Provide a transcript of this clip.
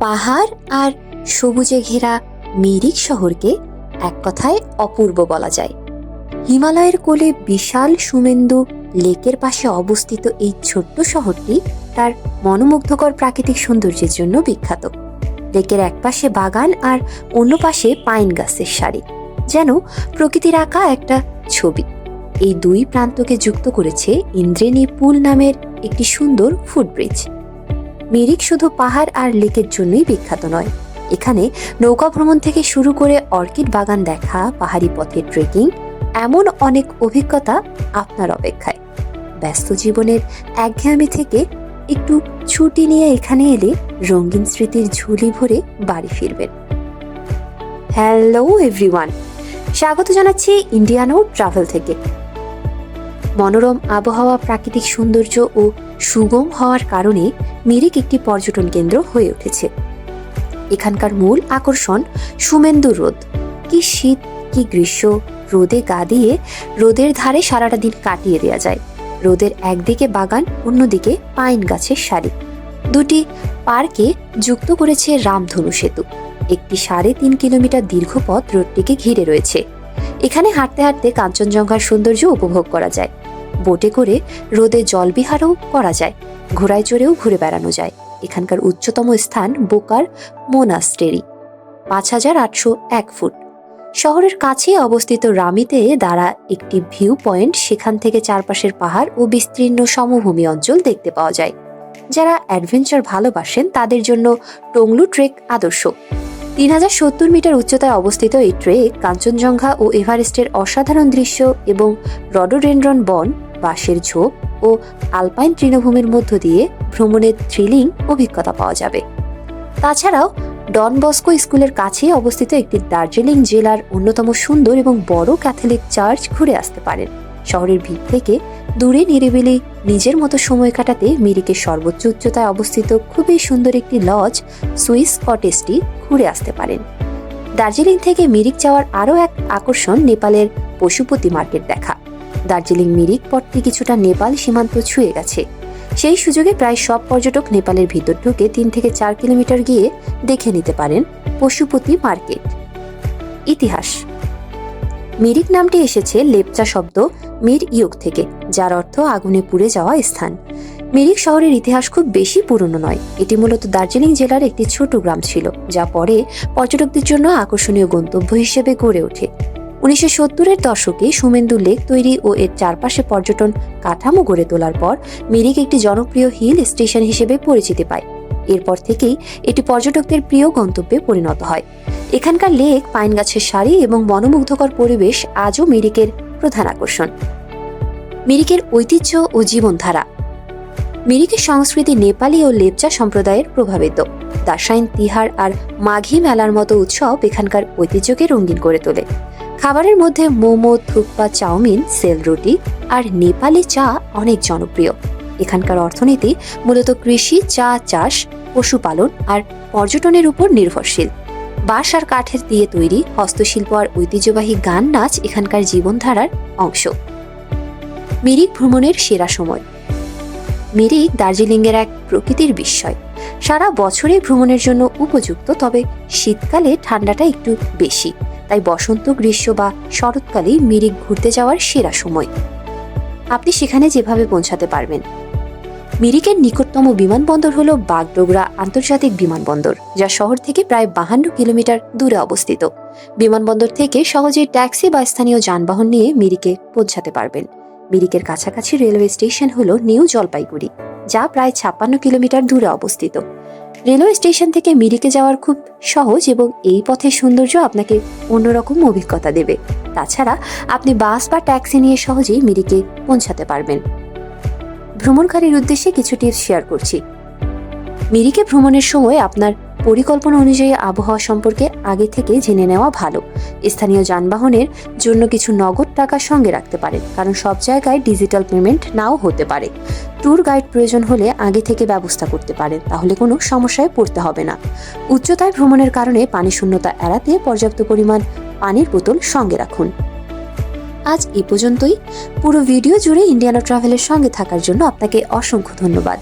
পাহাড় আর সবুজে ঘেরা মিরিক শহরকে এক কথায় অপূর্ব বলা যায়। হিমালয়ের কোলে বিশাল সুমেন্দু লেকের পাশে অবস্থিত এই ছোট্ট শহরটি তার মনোমুগ্ধকর প্রাকৃতিক সৌন্দর্যের জন্য বিখ্যাত। লেকের এক পাশে বাগান আর অন্য পাশে পাইন গাছের সারি, যেন প্রকৃতির আঁকা একটা ছবি। এই দুই প্রান্তকে যুক্ত করেছে ইন্দ্রেণী পুল নামের একটি সুন্দর ফুটব্রিজ। মিরিক শুধু পাহাড় আর লেকের জন্যই বিখ্যাত নয়। এখানে নৌকা ভ্রমণ থেকে শুরু করে অর্কিড বাগান দেখা, পাহাড়ি পথে ট্রেকিং এমন অনেক অভিজ্ঞতা আপনার অপেক্ষায়। ব্যস্ত জীবনের একঘেয়ামি থেকে একটু ছুটি নিয়ে এখানে এলে রঙিন স্মৃতির ঝুলি ভরে বাড়ি ফিরবেন। হ্যালো এভরিওয়ান স্বাগত জানাচ্ছি ইন্ডিয়ানো ট্রাভেল থেকে। মনোরম আবহাওয়া, প্রাকৃতিক সৌন্দর্য ও সুগম হওয়ার কারণে মিরিক একটি পর্যটন কেন্দ্র হয়ে উঠেছে। এখানকার মূল আকর্ষণ সুমেন্দু রোদ। কি শীত, কি গ্রীষ্ম, রোদে গা দিয়ে রোদের ধারে সারাটা দিন কাটিয়ে দেওয়া যায়। রোদের একদিকে বাগান, অন্যদিকে পাইন গাছের সারি। দুটি পার্কে যুক্ত করেছে রামধনু সেতু। একটি সাড়ে তিন কিলোমিটার দীর্ঘ পথ রোডটিকে ঘিরে রয়েছে। এখানে হাঁটতে হাঁটতে কাঞ্চনজঙ্ঘার সৌন্দর্য উপভোগ করা যায়। বোটে করে রোদে জলবিহারও করা যায়, ঘোড়ায় চড়েও ঘুরে বেড়ানো যায়। এখানকার উচ্চতম স্থান বোকার মোনাস্টেরি, পাঁচ হাজার আটশো এক ফুট। শহরের কাছে অবস্থিত রামিতে দ্বারা একটি ভিউ পয়েন্ট, সেখান থেকে চারপাশের পাহাড় ও বিস্তীর্ণ সমভূমি অঞ্চল দেখতে পাওয়া যায়। যারা অ্যাডভেঞ্চার ভালোবাসেন, তাদের জন্য টংলু ট্রেক আদর্শ। তিন হাজার সত্তর মিটার উচ্চতায় অবস্থিত এই ট্রেক কাঞ্চনজঙ্ঘা ও এভারেস্টের অসাধারণ দৃশ্য এবং রডোডেন্ড্রন বন বাঁশের ঝোপ ও আলপাইন তৃণভূমির মধ্য দিয়ে ভ্রমণের থ্রিলিং অভিজ্ঞতা পাওয়া যাবে। তাছাড়াও ডন বস্কো স্কুলের কাছে অবস্থিত একটি দার্জিলিং জেলার অন্যতম সুন্দর এবং বড় ক্যাথলিক চার্চ ঘুরে আসতে পারেন। শহরের ভিড় থেকে দূরে নিরিবিলি নিজের মতো সময় কাটাতে মিরিকের সর্বোচ্চ উচ্চতায় অবস্থিত খুবই সুন্দর একটি লজ সুইস কটেজটি ঘুরে আসতে পারেন। দার্জিলিং থেকে মিরিক যাওয়ার আরও এক আকর্ষণ নেপালের পশুপতি মার্কেট দেখা। দার্জিলিং মিরিক পথটি কিছুটা নেপাল সীমান্ত ছুঁয়ে গেছে। সেই সুযোগে প্রায় সব পর্যটক নেপালের ভিতর ঢুকে তিন থেকে চার কিলোমিটার গিয়ে দেখে নিতে পারেন পশুপতি মার্কেট। ইতিহাস। মিরিক নামটি এসেছে লেপচা শব্দ মির ইয়ুগ থেকে, যার অর্থ আগুনে পুড়ে যাওয়া স্থান। মিরিক শহরের ইতিহাস খুব বেশি পুরনো নয়। এটি মূলত দার্জিলিং জেলার একটি ছোট গ্রাম ছিল, যা পরে পর্যটকদের জন্য আকর্ষণীয় গন্তব্য হিসেবে গড়ে ওঠে। উনিশশো সত্তরের দশকে সুমেন্দু লেক তৈরি ও এর চারপাশে পর্যটন কাঠামো গড়ে তোলার পর মিরিক একটি জনপ্রিয় হিল স্টেশন হিসেবে পরিচিতি পায়। এরপর থেকেই এটি পর্যটকদের প্রিয় গন্তব্যে পরিণত হয়। এখানকার লেক পাইন গাছের সারি এবং মনোমুগ্ধকর পরিবেশ আজও মিরিকের প্রধান আকর্ষণ। মিরিকের ঐতিহ্য ও জীবনধারা। মিরিকের সংস্কৃতি নেপালি ও লেপচা সম্প্রদায়ের প্রভাবিত। দাসাইন তিহার আর মাঘী মেলার মতো উৎসব এখানকার ঐতিহ্যকে রঙিন করে তোলে। খাবারের মধ্যে মোমো থুকপা চাউমিন, সেল রুটি আর নেপালি চা অনেক জনপ্রিয়। এখানকার অর্থনীতি মূলত কৃষি, চা চাষ, পশুপালন আর পর্যটনের উপর নির্ভরশীল। বাঁশ আর কাঠের দিয়ে তৈরি হস্তশিল্প আর ঐতিহ্যবাহী গান নাচ এখানকার জীবনধারার অংশ। মিরিক ভ্রমণের সেরা সময়। মিরিক দার্জিলিংয়ের এক প্রকৃতির বিস্ময়। সারা বছরে ভ্রমণের জন্য উপযুক্ত, তবে শীতকালে ঠান্ডাটা একটু বেশি। তাই বসন্ত, গ্রীষ্ম বা শরৎকালেই মিরিক ঘুরতে যাওয়ার সেরা সময়। আপনি সেখানে যেভাবে পৌঁছাতে পারবেন। মিরিকের নিকটতম বিমানবন্দর হল বাগডোগরা আন্তর্জাতিক বিমানবন্দর, যা শহর থেকে প্রায় বাহান্ন কিলোমিটার দূরে অবস্থিত। বিমানবন্দর থেকে সহজেই ট্যাক্সি বা স্থানীয় যানবাহন নিয়ে মিরিকে পৌঁছাতে পারবেন। মিরিকের কাছাকাছি রেলওয়ে স্টেশন হল নিউ জলপাইগুড়ি, যা প্রায় ছাপ্পান্ন কিলোমিটার দূরে অবস্থিত। রেলওয়ে স্টেশন থেকে মিরিকে যাওয়ার খুব সহজ এবং এই পথের সৌন্দর্য আপনাকে অন্যরকম অভিজ্ঞতা দেবে। তাছাড়া আপনি বাস বা ট্যাক্সি নিয়ে সহজেই মিরিকে পৌঁছাতে পারবেন। ভ্রমণকারীর উদ্দেশ্যে কিছু টিপস শেয়ার করছি। মিরিকে ভ্রমণের সময় আপনার পরিকল্পনা অনুযায়ী আবহাওয়া সম্পর্কে আগে থেকে জেনে নেওয়া ভালো। স্থানীয় যানবাহনের জন্য কিছু নগদ টাকা সঙ্গে রাখতে পারেন কারণ সব জায়গায় ডিজিটাল পেমেন্ট নাও হতে পারে। ট্যুর গাইড প্রয়োজন হলে আগে থেকে ব্যবস্থা করতে পারেন তাহলে কোনো সমস্যায় পড়তে হবে না। উচ্চতায় ভ্রমণের কারণে পানি শূন্যতা এড়াতে পর্যাপ্ত পরিমাণ পানির বোতল সঙ্গে রাখুন। আজ এ পর্যন্তই। পুরো ভিডিও জুড়ে ইন্ডিয়ানা ট্রাভেলের সঙ্গে থাকার জন্য আপনাকে অসংখ্য ধন্যবাদ।